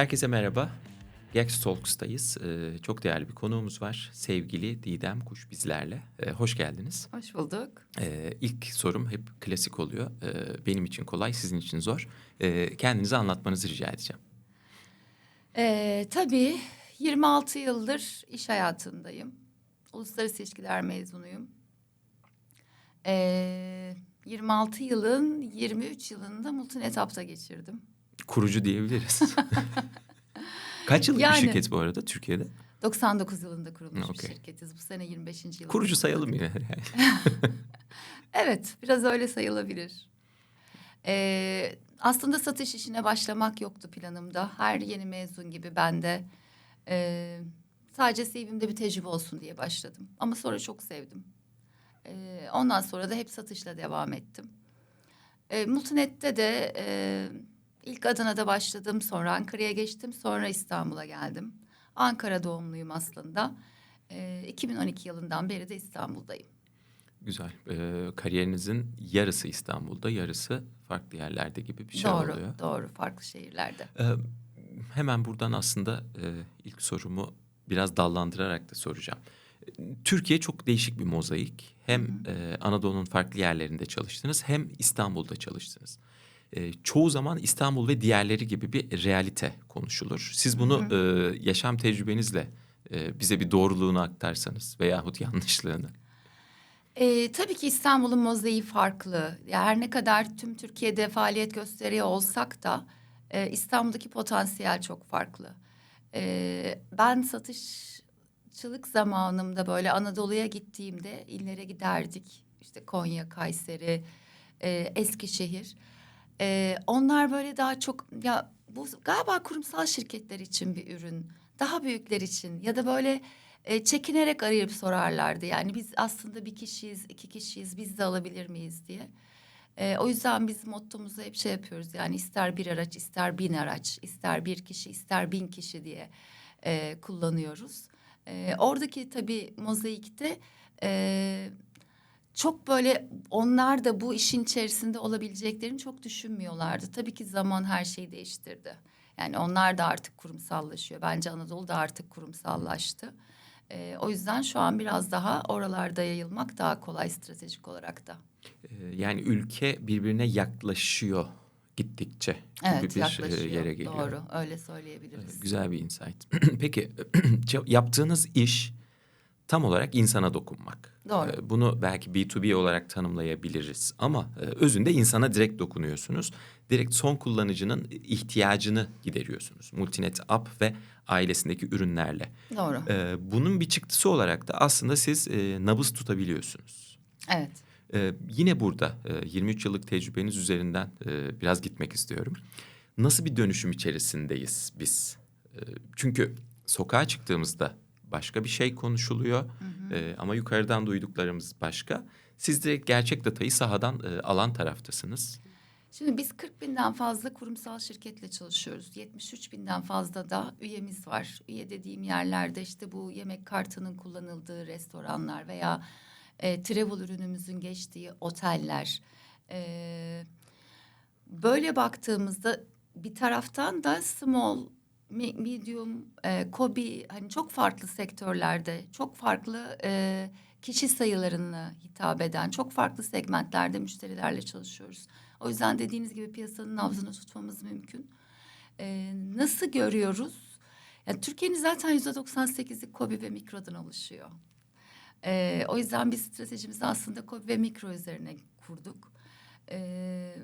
Herkese merhaba. Gex Talks'tayız. Ee, çok değerli bir konuğumuz var. Sevgili Didem Kuş bizlerle. Ee, hoş geldiniz. Hoş bulduk. Ee, ilk sorum hep klasik oluyor. Ee, benim için kolay, sizin için zor. Ee, kendinizi anlatmanızı rica edeceğim. Ee, tabii 26 yıldır iş hayatındayım. Uluslararası ilişkiler mezunuyum. Ee, 26 yılın 23 yılında Multinetap'ta geçirdim. Kurucu diyebiliriz. Kaç yıllık Yani- bir şirket bu arada Türkiye'de? 99 yılında kurulmuş Okey. bir şirketiz. Bu sene 25. yıl. Kurucu sayalım yine. Evet, biraz öyle sayılabilir. Ee, aslında satış işine başlamak yoktu planımda. Her yeni mezun gibi ben de e, sadece CV'mde bir tecrübe olsun diye başladım. Ama sonra çok sevdim. Ee, ondan sonra da hep satışla devam ettim. Ee, Multinet'te de e, ilk Adana'da başladım. Sonra Ankara'ya geçtim. Sonra İstanbul'a geldim. Ankara doğumluyum aslında. Ee, 2012 yılından beri de İstanbul'dayım. Güzel. Ee, kariyerinizin yarısı İstanbul'da, yarısı farklı yerlerde gibi bir şey doğru, oluyor. doğru. Farklı şehirlerde. Ee, hemen buradan aslında e, ilk sorumu biraz dallandırarak da soracağım. Türkiye çok değişik bir mozaik. Hem e, Anadolu'nun farklı yerlerinde çalıştınız hem İstanbul'da çalıştınız. E, çoğu zaman İstanbul ve diğerleri gibi bir realite konuşulur. Siz bunu e, yaşam tecrübenizle e, bize bir doğruluğunu aktarsanız veyahut yanlışlığını. Ee, tabii ki İstanbul'un mozaiği farklı. Her ne kadar tüm Türkiye'de faaliyet gösteriyor olsak da e, İstanbul'daki potansiyel çok farklı. Ee, ben satışçılık zamanımda böyle Anadolu'ya gittiğimde illere giderdik. İşte Konya, Kayseri, e, Eskişehir. Ee, onlar böyle daha çok ya bu galiba kurumsal şirketler için bir ürün. Daha büyükler için ya da böyle e, çekinerek arayıp sorarlardı. Yani biz aslında bir kişiyiz, iki kişiyiz, biz de alabilir miyiz diye. E, o yüzden biz mottomuzu hep şey yapıyoruz. Yani ister bir araç, ister bin araç, ister bir kişi, ister bin kişi diye e, kullanıyoruz. E, oradaki tabii mozaikte e, çok böyle onlar da bu işin içerisinde olabileceklerini çok düşünmüyorlardı. Tabii ki zaman her şeyi değiştirdi. Yani onlar da artık kurumsallaşıyor. Bence Anadolu da artık kurumsallaştı. Ee, o yüzden şu an biraz daha oralarda yayılmak daha kolay stratejik olarak da. E, yani ülke birbirine yaklaşıyor gittikçe gibi Evet bir e, yaklaşıyor. yere geliyor. Doğru öyle söyleyebiliriz. Ee, Güzel bir insight. Peki yaptığınız iş tam olarak insana dokunmak. Doğru. Ee, Bunu belki B2B olarak tanımlayabiliriz ama e, özünde insana direkt dokunuyorsunuz. Direkt son kullanıcının ihtiyacını gideriyorsunuz. Multinet App ve ailesindeki ürünlerle. Doğru. Ee, Bunun bir çıktısı olarak da aslında siz e, nabız tutabiliyorsunuz. Evet. Ee, yine burada e, 23 yıllık tecrübeniz üzerinden e, biraz gitmek istiyorum. Nasıl bir dönüşüm içerisindeyiz biz? E, çünkü sokağa çıktığımızda başka bir şey konuşuluyor E, ama yukarıdan duyduklarımız başka. Siz direkt gerçek datayı sahadan e, alan taraftasınız. Şimdi biz 40 binden fazla kurumsal şirketle çalışıyoruz. 73 binden fazla da üyemiz var. Üye dediğim yerlerde işte bu yemek kartının kullanıldığı restoranlar veya e, travel ürünümüzün geçtiği oteller. E, böyle baktığımızda bir taraftan da small, medium, e, kobi hani çok farklı sektörlerde çok farklı e, kişi sayılarına hitap eden çok farklı segmentlerde müşterilerle çalışıyoruz. O yüzden dediğiniz gibi piyasanın nabzını tutmamız mümkün. E, nasıl görüyoruz? Yani Türkiye'nin zaten yüzde 98'i kobi ve mikrodan oluşuyor. E, o yüzden biz stratejimizi aslında kobi ve mikro üzerine kurduk. E,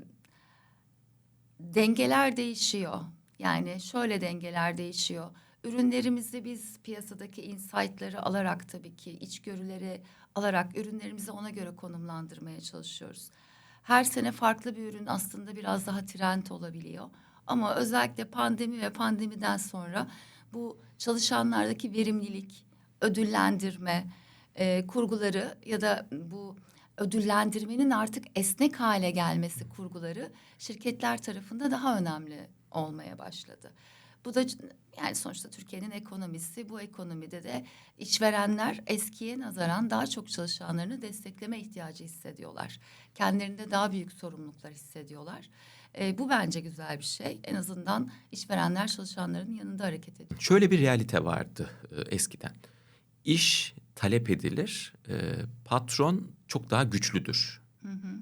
dengeler değişiyor. Yani şöyle dengeler değişiyor. Ürünlerimizi biz piyasadaki insight'ları alarak tabii ki içgörüleri alarak ürünlerimizi ona göre konumlandırmaya çalışıyoruz. Her sene farklı bir ürün aslında biraz daha trend olabiliyor. Ama özellikle pandemi ve pandemiden sonra bu çalışanlardaki verimlilik, ödüllendirme e, kurguları ya da bu ödüllendirmenin artık esnek hale gelmesi kurguları şirketler tarafında daha önemli olmaya başladı. Bu da yani sonuçta Türkiye'nin ekonomisi. Bu ekonomide de işverenler eskiye nazaran daha çok çalışanlarını destekleme ihtiyacı hissediyorlar. Kendilerinde daha büyük sorumluluklar hissediyorlar. E, bu bence güzel bir şey. En azından işverenler çalışanların yanında hareket ediyor. Şöyle bir realite vardı e, eskiden. İş talep edilir, e, patron çok daha güçlüdür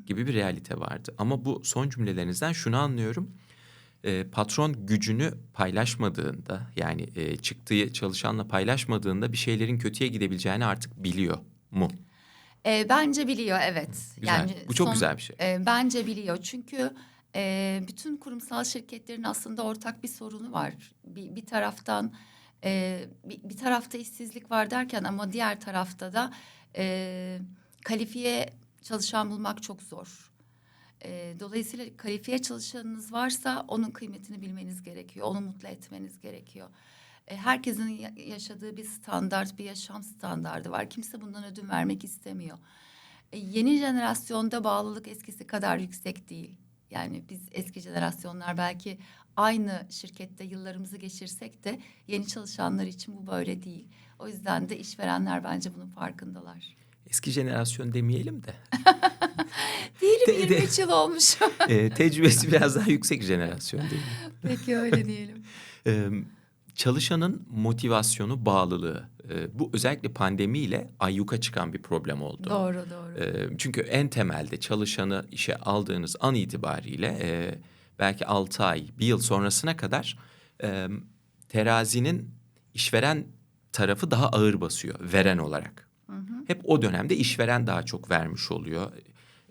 gibi bir realite vardı. Ama bu son cümlelerinizden şunu anlıyorum. E, patron gücünü paylaşmadığında yani e, çıktığı çalışanla paylaşmadığında bir şeylerin kötüye gidebileceğini artık biliyor mu? E, bence biliyor evet. Güzel. Bu çok güzel bir şey. E, bence biliyor çünkü e, bütün kurumsal şirketlerin aslında ortak bir sorunu var. Bir, bir taraftan e, bir, bir tarafta işsizlik var derken ama diğer tarafta da e, kalifiye çalışan bulmak çok zor. E, dolayısıyla kalifiye çalışanınız varsa onun kıymetini bilmeniz gerekiyor. Onu mutlu etmeniz gerekiyor. E, herkesin ya- yaşadığı bir standart, bir yaşam standardı var. Kimse bundan ödün vermek istemiyor. E, yeni jenerasyonda bağlılık eskisi kadar yüksek değil. Yani biz eski jenerasyonlar belki aynı şirkette yıllarımızı geçirsek de yeni çalışanlar için bu böyle değil. O yüzden de işverenler bence bunun farkındalar. Eski jenerasyon demeyelim de Değilim De- de- 23 yıl olmuş. e, tecrübesi biraz daha yüksek jenerasyon değil. Peki öyle diyelim. Ee, çalışanın motivasyonu, bağlılığı. Ee, bu özellikle pandemiyle ayyuka çıkan bir problem oldu. doğru doğru. Ee, çünkü en temelde çalışanı işe aldığınız an itibariyle e, belki altı ay, bir yıl sonrasına kadar e, terazinin işveren tarafı daha ağır basıyor veren olarak. Hep o dönemde işveren daha çok vermiş oluyor.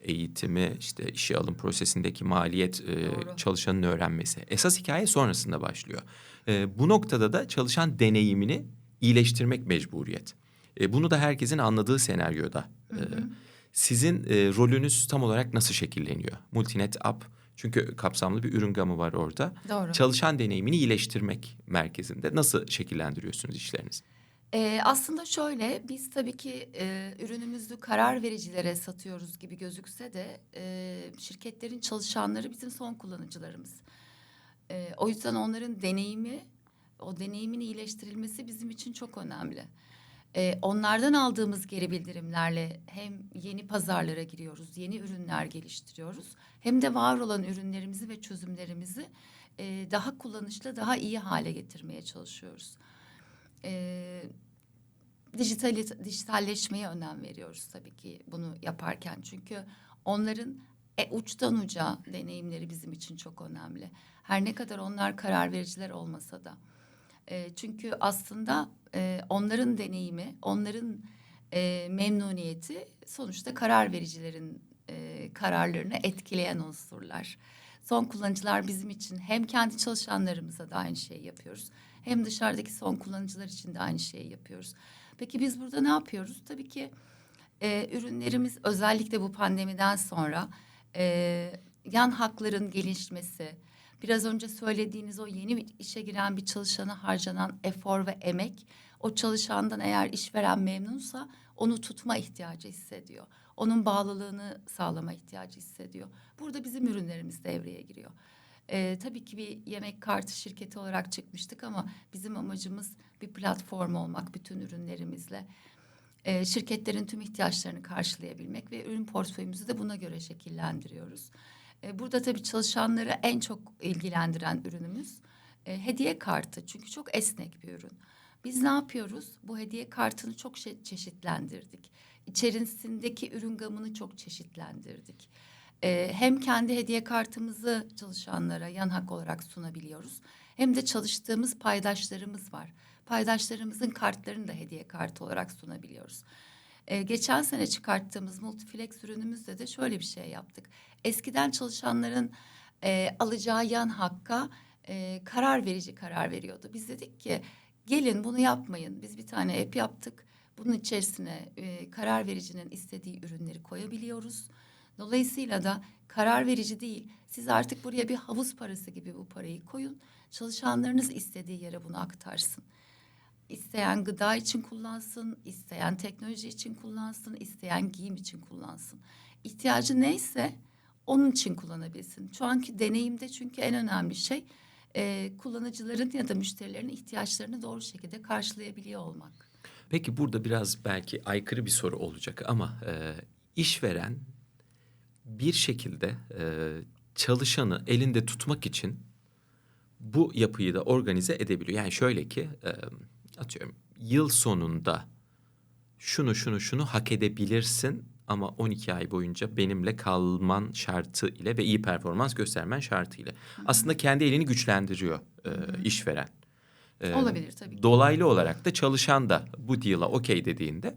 Eğitimi, işte işe alım prosesindeki maliyet, e, çalışanın öğrenmesi. Esas hikaye sonrasında başlıyor. E, bu noktada da çalışan deneyimini iyileştirmek mecburiyet. E, bunu da herkesin anladığı senaryoda. e, sizin e, rolünüz tam olarak nasıl şekilleniyor? Multinet App çünkü kapsamlı bir ürün gamı var orada. Doğru. Çalışan deneyimini iyileştirmek merkezinde nasıl şekillendiriyorsunuz işlerinizi? Ee, aslında şöyle biz tabii ki e, ürünümüzü karar vericilere satıyoruz gibi gözükse de e, şirketlerin çalışanları bizim son kullanıcılarımız. E, o yüzden onların deneyimi, o deneyimin iyileştirilmesi bizim için çok önemli. E, onlardan aldığımız geri bildirimlerle hem yeni pazarlara giriyoruz, yeni ürünler geliştiriyoruz. Hem de var olan ürünlerimizi ve çözümlerimizi e, daha kullanışlı, daha iyi hale getirmeye çalışıyoruz. E, dijitali, dijitalleşmeye önem veriyoruz tabii ki bunu yaparken. Çünkü onların e, uçtan uca deneyimleri bizim için çok önemli. Her ne kadar onlar karar vericiler olmasa da. E, çünkü aslında e, onların deneyimi, onların e, memnuniyeti sonuçta karar vericilerin e, kararlarını etkileyen unsurlar. Son kullanıcılar bizim için hem kendi çalışanlarımıza da aynı şeyi yapıyoruz. Hem dışarıdaki son kullanıcılar için de aynı şeyi yapıyoruz. Peki biz burada ne yapıyoruz? Tabii ki e, ürünlerimiz özellikle bu pandemiden sonra e, yan hakların gelişmesi, biraz önce söylediğiniz o yeni işe giren bir çalışana harcanan efor ve emek, o çalışandan eğer işveren memnunsa onu tutma ihtiyacı hissediyor. Onun bağlılığını sağlama ihtiyacı hissediyor. Burada bizim ürünlerimiz devreye giriyor. Ee, tabii ki bir yemek kartı şirketi olarak çıkmıştık ama bizim amacımız bir platform olmak bütün ürünlerimizle. Ee, şirketlerin tüm ihtiyaçlarını karşılayabilmek ve ürün portföyümüzü de buna göre şekillendiriyoruz. Ee, burada tabii çalışanları en çok ilgilendiren ürünümüz e, hediye kartı. Çünkü çok esnek bir ürün. Biz ne yapıyoruz? Bu hediye kartını çok çeşitlendirdik. İçerisindeki ürün gamını çok çeşitlendirdik. Ee, hem kendi hediye kartımızı çalışanlara yan hak olarak sunabiliyoruz. Hem de çalıştığımız paydaşlarımız var. Paydaşlarımızın kartlarını da hediye kartı olarak sunabiliyoruz. Ee, geçen sene çıkarttığımız Multiflex ürünümüzde de şöyle bir şey yaptık. Eskiden çalışanların e, alacağı yan hakka e, karar verici karar veriyordu. Biz dedik ki gelin bunu yapmayın. Biz bir tane app yaptık. Bunun içerisine e, karar vericinin istediği ürünleri koyabiliyoruz. Dolayısıyla da karar verici değil. Siz artık buraya bir havuz parası gibi bu parayı koyun. Çalışanlarınız istediği yere bunu aktarsın. İsteyen gıda için kullansın, isteyen teknoloji için kullansın, isteyen giyim için kullansın. İhtiyacı neyse onun için kullanabilsin. Şu anki deneyimde çünkü en önemli şey e, kullanıcıların ya da müşterilerin ihtiyaçlarını doğru şekilde karşılayabiliyor olmak. Peki burada biraz belki aykırı bir soru olacak ama e, işveren bir şekilde e, çalışanı elinde tutmak için bu yapıyı da organize edebiliyor. Yani şöyle ki e, atıyorum yıl sonunda şunu şunu şunu hak edebilirsin ama 12 ay boyunca benimle kalman şartı ile ve iyi performans göstermen şartı ile. Aslında kendi elini güçlendiriyor e, işveren. E, Olabilir tabii ki. Dolaylı olarak da çalışan da bu deal'a okey dediğinde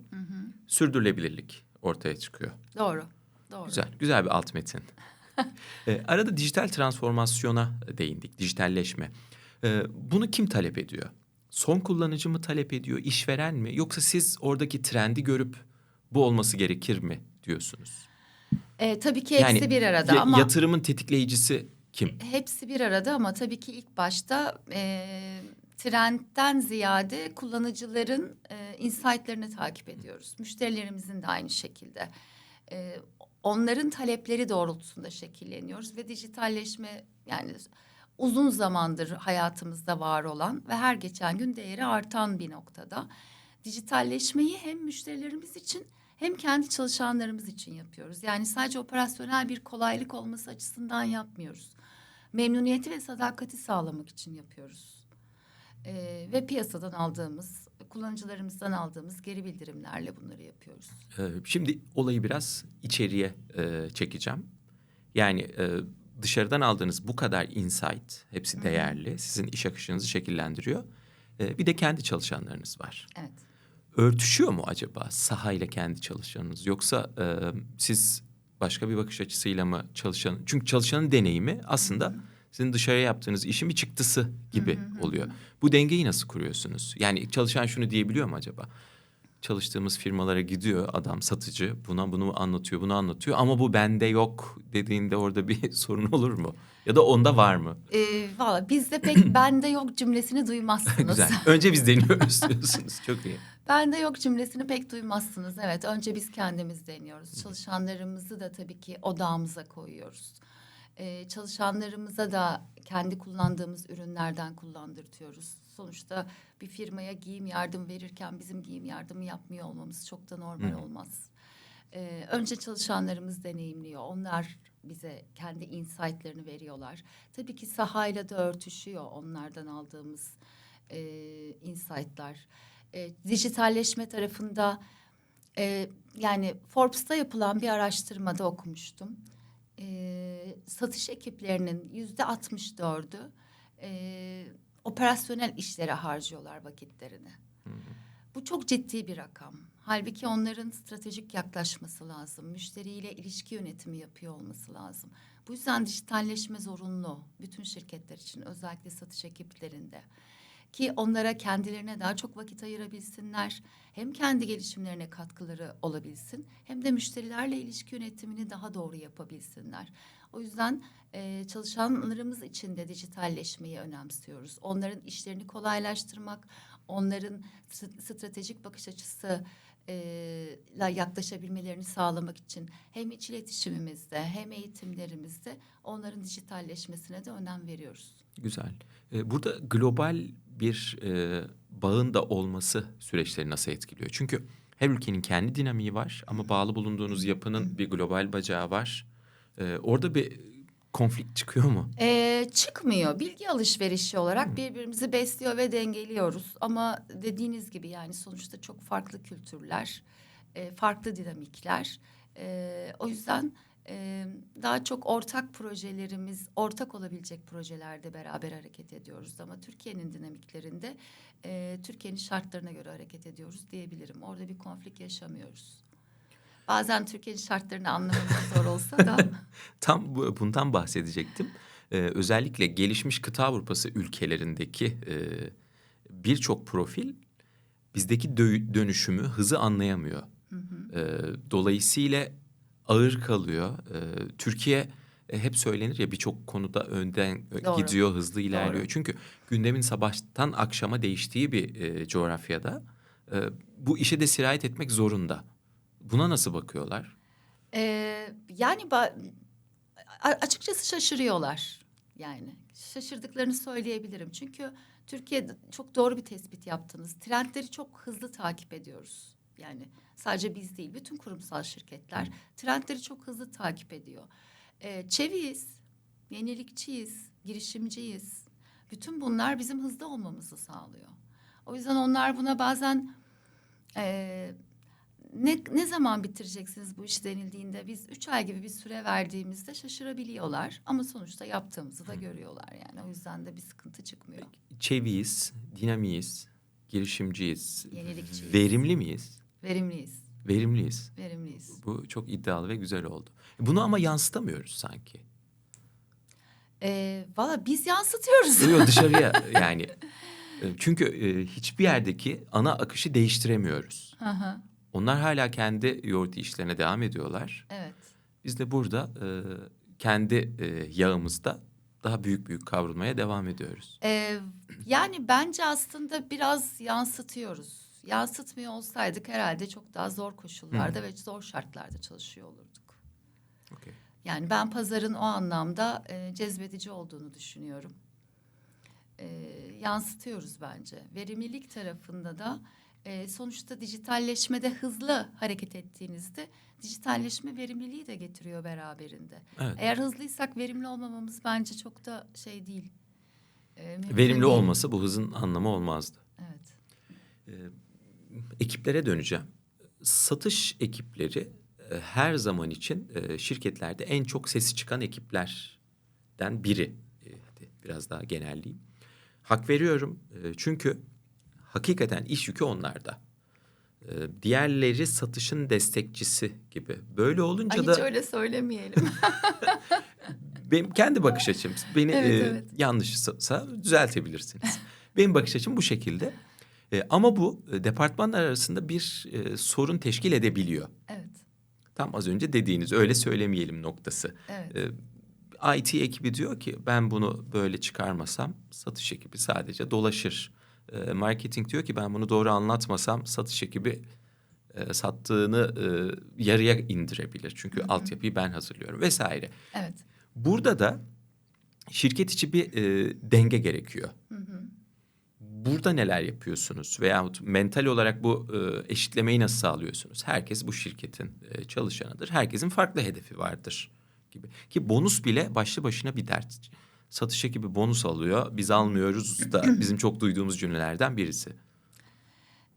sürdürülebilirlik ortaya çıkıyor. Doğru. Doğru. Güzel, güzel bir alt metin. Ee, arada dijital transformasyona değindik, dijitalleşme. Ee, bunu kim talep ediyor? Son kullanıcı mı talep ediyor, işveren mi? Yoksa siz oradaki trendi görüp bu olması gerekir mi diyorsunuz? E, tabii ki hepsi bir arada ya- ama yatırımın tetikleyicisi kim? hepsi bir arada ama tabii ki ilk başta e, trendten ziyade kullanıcıların e, insight'larını takip ediyoruz. Müşterilerimizin de aynı şekilde. E, onların talepleri doğrultusunda şekilleniyoruz ve dijitalleşme yani uzun zamandır hayatımızda var olan ve her geçen gün değeri artan bir noktada. Dijitalleşmeyi hem müşterilerimiz için hem kendi çalışanlarımız için yapıyoruz. Yani sadece operasyonel bir kolaylık olması açısından yapmıyoruz. Memnuniyeti ve sadakati sağlamak için yapıyoruz. Ee, ve piyasadan aldığımız, kullanıcılarımızdan aldığımız geri bildirimlerle bunları yapıyoruz. Ee, Şimdi olayı biraz içeriye e, çekeceğim. Yani e, dışarıdan aldığınız bu kadar insight, hepsi değerli, sizin iş akışınızı şekillendiriyor. E, bir de kendi çalışanlarınız var. Evet. Örtüşüyor mu acaba sahayla kendi çalışanınız? Yoksa e, siz başka bir bakış açısıyla mı çalışan? Çünkü çalışanın deneyimi aslında sizin dışarıya yaptığınız işin bir çıktısı gibi oluyor. Bu dengeyi nasıl kuruyorsunuz? Yani çalışan şunu diyebiliyor mu acaba? Çalıştığımız firmalara gidiyor adam satıcı buna bunu anlatıyor bunu anlatıyor ama bu bende yok dediğinde orada bir sorun olur mu? Ya da onda var mı? Ee, Valla bizde pek bende yok cümlesini duymazsınız. Güzel. Önce biz deniyoruz diyorsunuz. Çok iyi. Bende yok cümlesini pek duymazsınız. Evet önce biz kendimiz deniyoruz. Çalışanlarımızı da tabii ki odağımıza koyuyoruz. Ee, çalışanlarımıza da kendi kullandığımız ürünlerden kullandırtıyoruz. Sonuçta bir firmaya giyim yardım verirken bizim giyim yardımı yapmıyor olmamız çok da normal olmaz. Ee, önce çalışanlarımız deneyimliyor. Onlar bize kendi insight'larını veriyorlar. Tabii ki sahayla da örtüşüyor onlardan aldığımız e, insight'lar. E, dijitalleşme tarafında e, yani Forbes'ta yapılan bir araştırmada okumuştum. E, satış ekiplerinin yüzde 64'ü e, operasyonel işlere harcıyorlar vakitlerini. Bu çok ciddi bir rakam. Halbuki onların stratejik yaklaşması lazım. Müşteriyle ilişki yönetimi yapıyor olması lazım. Bu yüzden dijitalleşme zorunlu bütün şirketler için özellikle satış ekiplerinde. Ki onlara kendilerine daha çok vakit ayırabilsinler. Hem kendi gelişimlerine katkıları olabilsin hem de müşterilerle ilişki yönetimini daha doğru yapabilsinler. O yüzden e, çalışanlarımız için de dijitalleşmeyi önemsiyoruz. Onların işlerini kolaylaştırmak, onların stratejik bakış açısı e, la yaklaşabilmelerini sağlamak için hem iç iletişimimizde hem eğitimlerimizde onların dijitalleşmesine de önem veriyoruz. Güzel. Ee, Burada global bir e, bağın da olması süreçleri nasıl etkiliyor? Çünkü her ülkenin kendi dinamiği var ama bağlı bulunduğunuz yapının bir global bacağı var. Ee, orada bir konflikt çıkıyor mu? Ee, çıkmıyor. Bilgi alışverişi olarak birbirimizi besliyor ve dengeliyoruz. Ama dediğiniz gibi yani sonuçta çok farklı kültürler, e, farklı dinamikler. E, o yüzden e, daha çok ortak projelerimiz, ortak olabilecek projelerde beraber hareket ediyoruz. Ama Türkiye'nin dinamiklerinde e, Türkiye'nin şartlarına göre hareket ediyoruz diyebilirim. Orada bir konflik yaşamıyoruz. Bazen Türkiye'nin şartlarını anlamamız zor olsa da... Tam bu- bundan bahsedecektim. Ee, özellikle gelişmiş kıta Avrupası ülkelerindeki e, birçok profil bizdeki dö- dönüşümü, hızı anlayamıyor. Ee, dolayısıyla ağır kalıyor. Ee, Türkiye e, hep söylenir ya birçok konuda önden e, Doğru. gidiyor, hızlı ilerliyor. Doğru. Çünkü gündemin sabahtan akşama değiştiği bir e, coğrafyada e, bu işe de sirayet etmek zorunda. Buna nasıl bakıyorlar? Ee, yani açıkçası şaşırıyorlar. Yani şaşırdıklarını söyleyebilirim. Çünkü Türkiye'de çok doğru bir tespit yaptınız. Trendleri çok hızlı takip ediyoruz. Yani sadece biz değil, bütün kurumsal şirketler trendleri çok hızlı takip ediyor. Ee, çeviyiz, yenilikçiyiz, girişimciyiz. Bütün bunlar bizim hızlı olmamızı sağlıyor. O yüzden onlar buna bazen e, ne, ne zaman bitireceksiniz bu iş denildiğinde biz üç ay gibi bir süre verdiğimizde şaşırabiliyorlar. Ama sonuçta yaptığımızı da görüyorlar yani. O yüzden de bir sıkıntı çıkmıyor. Çeviyiz, dinamiyiz, girişimciyiz, Yenilikçiyiz. verimli miyiz? Verimliyiz, Verimliyiz. verimliyiz. Bu çok iddialı ve güzel oldu. Bunu ama yansıtamıyoruz sanki. E, Valla biz yansıtıyoruz. Yok dışarıya yani. E, Çünkü e, hiçbir yerdeki ana akışı değiştiremiyoruz. Hı, Onlar hala kendi yoğurt işlerine devam ediyorlar. evet. Biz de burada e, kendi e, yağımızda daha büyük büyük kavrulmaya devam ediyoruz. Ee, yani bence aslında biraz yansıtıyoruz. Yansıtmıyor olsaydık herhalde çok daha zor koşullarda ve zor şartlarda çalışıyor olurduk. Okey. Yani ben pazarın o anlamda e, cezbedici olduğunu düşünüyorum. E, yansıtıyoruz bence. Verimlilik tarafında da e, sonuçta dijitalleşmede hızlı hareket ettiğinizde dijitalleşme verimliliği de getiriyor beraberinde. Evet. Eğer hızlıysak verimli olmamamız bence çok da şey değil. E, Verimli değil. olması bu hızın anlamı olmazdı. Ekiplere döneceğim. Satış ekipleri e, her zaman için e, şirketlerde en çok sesi çıkan ekiplerden biri. E, Hadi biraz daha genelleyeyim. Hak veriyorum e, çünkü hakikaten iş yükü onlarda. E, Diğerleri satışın destekçisi gibi. Böyle olunca Ay da hiç öyle söylemeyelim. benim kendi bakış açım. Beni Evet, e, evet. yanlışsa düzeltebilirsiniz. benim bakış açım bu şekilde. E, ama bu e, departmanlar arasında bir e, sorun teşkil edebiliyor. evet. Tam az önce dediğiniz öyle söylemeyelim noktası. Evet. E, IT ekibi diyor ki ben bunu böyle çıkarmasam satış ekibi sadece dolaşır. E, marketing diyor ki ben bunu doğru anlatmasam satış ekibi e, sattığını e, yarıya indirebilir. Çünkü altyapıyı ben hazırlıyorum vesaire. Evet. Burada da şirket içi bir e, denge gerekiyor. Burada neler yapıyorsunuz veyahut mental olarak bu e, eşitlemeyi nasıl sağlıyorsunuz? Herkes bu şirketin e, çalışanıdır. Herkesin farklı hedefi vardır gibi. Ki bonus bile başlı başına bir dert. Satış ekibi bonus alıyor, biz almıyoruz da bizim çok duyduğumuz cümlelerden birisi.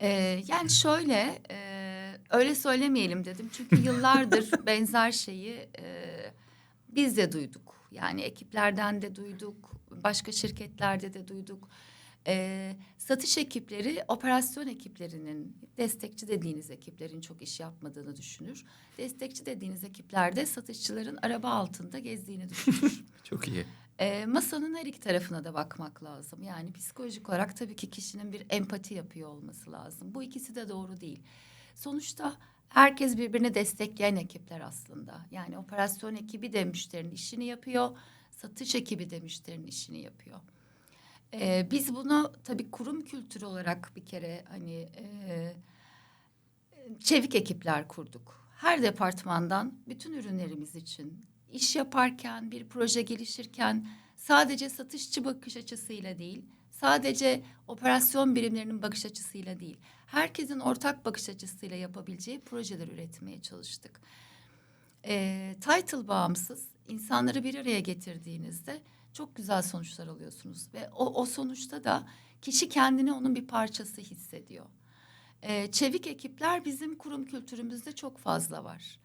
Ee, yani şöyle e, öyle söylemeyelim dedim çünkü yıllardır benzer şeyi e, biz de duyduk. Yani ekiplerden de duyduk, başka şirketlerde de duyduk. Ee, satış ekipleri operasyon ekiplerinin destekçi dediğiniz ekiplerin çok iş yapmadığını düşünür. Destekçi dediğiniz ekiplerde satışçıların araba altında gezdiğini düşünür. Çok iyi. E, masanın her iki tarafına da bakmak lazım. Yani psikolojik olarak tabii ki kişinin bir empati yapıyor olması lazım. Bu ikisi de doğru değil. Sonuçta herkes birbirini destekleyen ekipler aslında. Yani operasyon ekibi de müşterinin işini yapıyor. Satış ekibi de müşterinin işini yapıyor. E, biz bunu tabii kurum kültürü olarak bir kere hani e, çevik ekipler kurduk. Her departmandan bütün ürünlerimiz için iş yaparken, bir proje gelişirken sadece satışçı bakış açısıyla değil, sadece operasyon birimlerinin bakış açısıyla değil, herkesin ortak bakış açısıyla yapabileceği projeler üretmeye çalıştık. Ee, title bağımsız insanları bir araya getirdiğinizde çok güzel sonuçlar alıyorsunuz ve o, o sonuçta da kişi kendini onun bir parçası hissediyor. Ee, çevik ekipler bizim kurum kültürümüzde çok fazla var.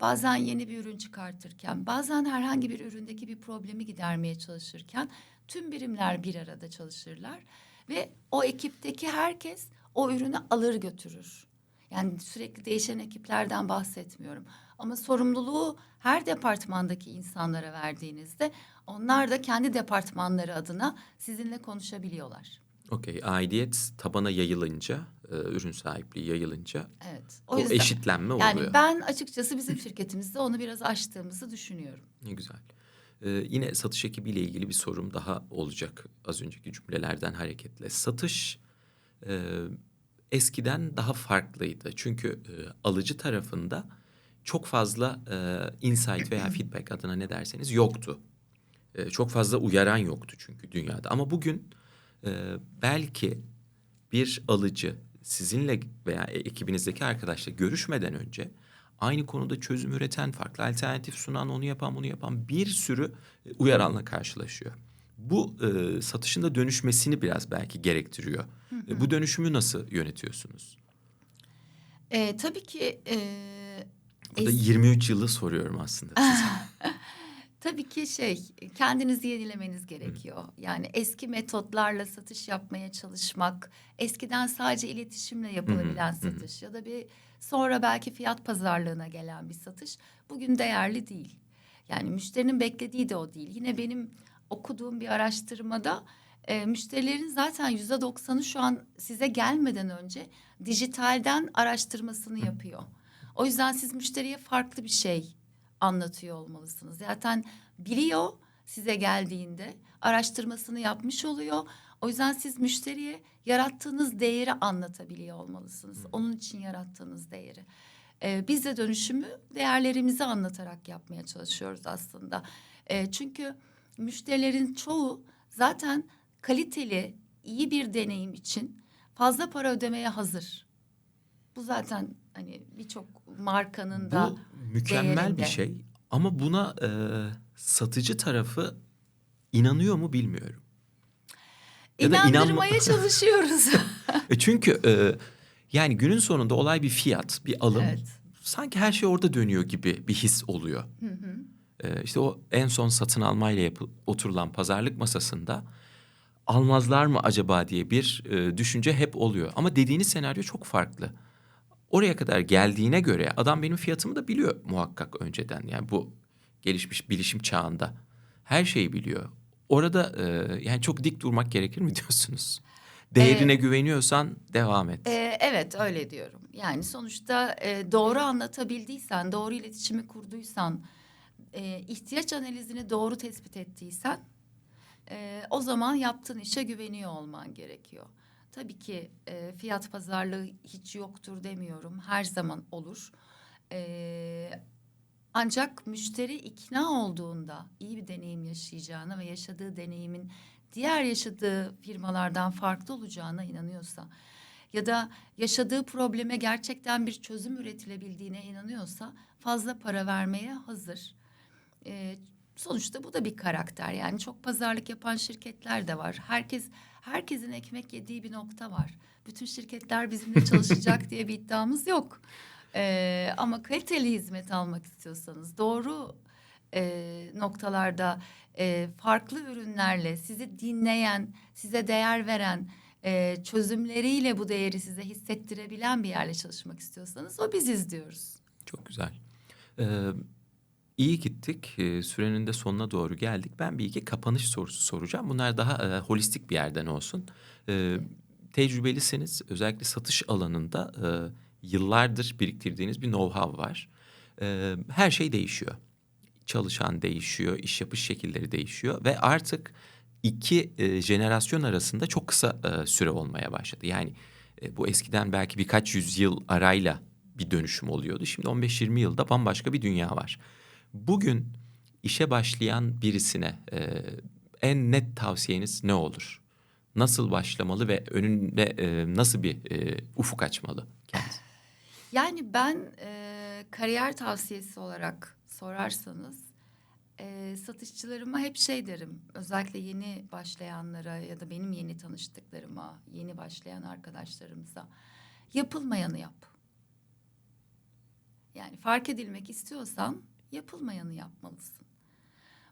Bazen yeni bir ürün çıkartırken, bazen herhangi bir üründeki bir problemi gidermeye çalışırken tüm birimler bir arada çalışırlar ve o ekipteki herkes o ürünü alır götürür. Yani sürekli değişen ekiplerden bahsetmiyorum. Ama sorumluluğu her departmandaki insanlara verdiğinizde onlar da kendi departmanları adına sizinle konuşabiliyorlar. Okey. Aidiyet tabana yayılınca, e, ürün sahipliği yayılınca Evet. o, eşitlenme yani oluyor. ben açıkçası bizim şirketimizde onu biraz aştığımızı düşünüyorum. Ne güzel. Ee, yine satış ekibiyle ilgili bir sorum daha olacak az önceki cümlelerden hareketle. Satış e, eskiden daha farklıydı. Çünkü e, alıcı tarafında çok fazla e, insight veya feedback adına ne derseniz yoktu. E, çok fazla uyaran yoktu çünkü dünyada. Ama bugün e, belki bir alıcı sizinle veya ekibinizdeki arkadaşla görüşmeden önce aynı konuda çözüm üreten, farklı alternatif sunan, onu yapan, bunu yapan bir sürü e, uyaranla karşılaşıyor. Bu e, satışın da dönüşmesini biraz belki gerektiriyor. E, bu dönüşümü nasıl yönetiyorsunuz? E, tabii ki e, Burada es- 23 yılı soruyorum aslında size. Tabii ki şey kendinizi yenilemeniz gerekiyor. Yani eski metotlarla satış yapmaya çalışmak, eskiden sadece iletişimle yapılabilen satış ya da bir sonra belki fiyat pazarlığına gelen bir satış bugün değerli değil. Yani müşterinin beklediği de o değil. Yine benim okuduğum bir araştırmada e, müşterilerin zaten yüzde doksanı şu an size gelmeden önce dijitalden araştırmasını yapıyor. O yüzden siz müşteriye farklı bir şey anlatıyor olmalısınız. Zaten biliyor size geldiğinde araştırmasını yapmış oluyor. O yüzden siz müşteriye yarattığınız değeri anlatabiliyor olmalısınız. Onun için yarattığınız değeri. Ee, biz de dönüşümü değerlerimizi anlatarak yapmaya çalışıyoruz aslında. Ee, çünkü müşterilerin çoğu zaten kaliteli, iyi bir deneyim için fazla para ödemeye hazır. Bu zaten hani birçok markanın da Bu mükemmel bir değerinde. şey ama buna e, satıcı tarafı inanıyor mu bilmiyorum. Ya da inanma- İnandırmaya çalışıyoruz. E çünkü e, yani günün sonunda olay bir fiyat, bir alım. Evet. Sanki her şey orada dönüyor gibi bir his oluyor. Hı hı. E, işte o en son satın almayla yapı, oturulan pazarlık masasında almazlar mı acaba diye bir e, düşünce hep oluyor. Ama dediğiniz senaryo çok farklı. Oraya kadar geldiğine göre adam benim fiyatımı da biliyor muhakkak önceden. Yani bu gelişmiş bilişim çağında her şeyi biliyor. Orada e, yani çok dik durmak gerekir mi diyorsunuz? Değerine güveniyorsan devam et. Ee, evet öyle diyorum. Yani sonuçta e, doğru anlatabildiysen, doğru iletişimi kurduysan, e, ihtiyaç analizini doğru tespit ettiysen, e, o zaman yaptığın işe güveniyor olman gerekiyor. Tabii ki e, fiyat pazarlığı hiç yoktur demiyorum. Her zaman olur. E, ancak müşteri ikna olduğunda iyi bir deneyim yaşayacağına ve yaşadığı deneyimin diğer yaşadığı firmalardan farklı olacağına inanıyorsa ya da yaşadığı probleme gerçekten bir çözüm üretilebildiğine inanıyorsa fazla para vermeye hazır. Ee, sonuçta bu da bir karakter yani çok pazarlık yapan şirketler de var. Herkes herkesin ekmek yediği bir nokta var. Bütün şirketler bizimle çalışacak diye bir iddiamız yok. Ee, ama kaliteli hizmet almak istiyorsanız doğru e, noktalarda e, farklı ürünlerle sizi dinleyen, size değer veren, e, çözümleriyle bu değeri size hissettirebilen bir yerle çalışmak istiyorsanız o biziz diyoruz. Çok güzel. Ee, iyi gittik. Ee, sürenin de sonuna doğru geldik. Ben bir iki kapanış sorusu soracağım. Bunlar daha e, holistik bir yerden olsun. Ee, tecrübelisiniz. Özellikle satış alanında e, yıllardır biriktirdiğiniz bir know-how var. Ee, her şey değişiyor. Çalışan değişiyor, iş yapış şekilleri değişiyor ve artık iki e, jenerasyon arasında çok kısa e, süre olmaya başladı. Yani e, bu eskiden belki birkaç yüzyıl arayla bir dönüşüm oluyordu. Şimdi 15-20 yılda bambaşka bir dünya var. Bugün işe başlayan birisine e, en net tavsiyeniz ne olur? Nasıl başlamalı ve önünde e, nasıl bir e, ufuk açmalı kendisi? Yani ben e, kariyer tavsiyesi olarak sorarsanız e, satışçılarıma hep şey derim. Özellikle yeni başlayanlara ya da benim yeni tanıştıklarıma, yeni başlayan arkadaşlarımıza yapılmayanı yap. Yani fark edilmek istiyorsan yapılmayanı yapmalısın.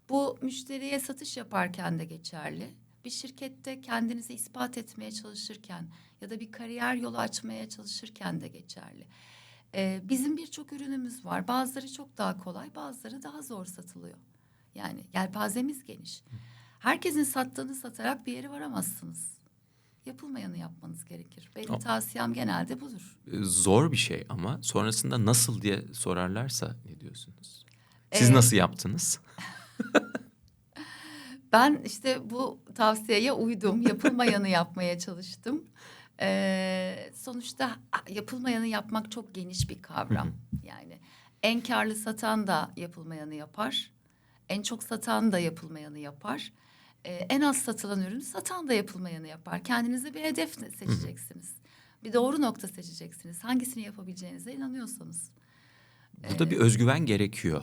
Bu müşteriye satış yaparken de geçerli. Bir şirkette kendinizi ispat etmeye çalışırken ya da bir kariyer yolu açmaya çalışırken de geçerli. Ee, bizim birçok ürünümüz var. Bazıları çok daha kolay, bazıları daha zor satılıyor. Yani yelpazemiz geniş. Herkesin sattığını satarak bir yere varamazsınız. Yapılmayanı yapmanız gerekir. Benim O- tavsiyem genelde budur. Zor bir şey ama sonrasında nasıl diye sorarlarsa ne diyorsunuz? Siz Ee, nasıl yaptınız? Ben işte bu tavsiyeye uydum. Yapılmayanı yapmaya çalıştım. Ee, sonuçta yapılmayanı yapmak çok geniş bir kavram. Yani en karlı satan da yapılmayanı yapar. En çok satan da yapılmayanı yapar. Ee, en az satılan ürünü satan da yapılmayanı yapar. Kendinize bir hedef seçeceksiniz. Bir doğru nokta seçeceksiniz. Hangisini yapabileceğinize inanıyorsanız. Burada bir özgüven gerekiyor.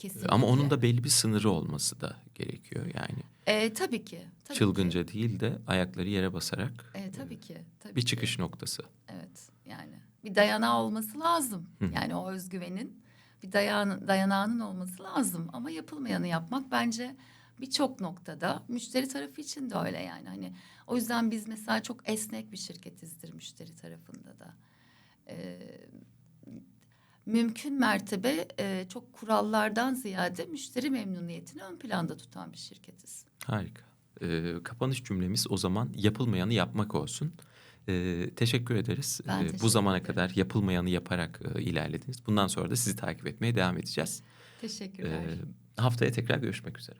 Kesinlikle. Ama onun da belli bir sınırı olması da gerekiyor. Yani Ee, tabii ki. Tabii çılgınca Ki. değil de ayakları yere basarak Ee, tabii ki. Tabii bir ki. çıkış noktası. Evet yani bir dayanağı olması lazım. Hı. Yani o özgüvenin bir dayan, dayanağının olması lazım. Ama yapılmayanı yapmak bence birçok noktada müşteri tarafı için de öyle yani. Hani o yüzden biz mesela çok esnek bir şirketizdir müşteri tarafında da. Ee, mümkün mertebe e, çok kurallardan ziyade müşteri memnuniyetini ön planda tutan bir şirketiz. Harika. Ee, kapanış cümlemiz o zaman yapılmayanı yapmak olsun. Ee, teşekkür ederiz. Ben Ee, teşekkür bu zamana ederim. kadar yapılmayanı yaparak e, ilerlediniz. Bundan sonra da sizi takip etmeye devam edeceğiz. Teşekkürler. Ee, haftaya tekrar görüşmek üzere.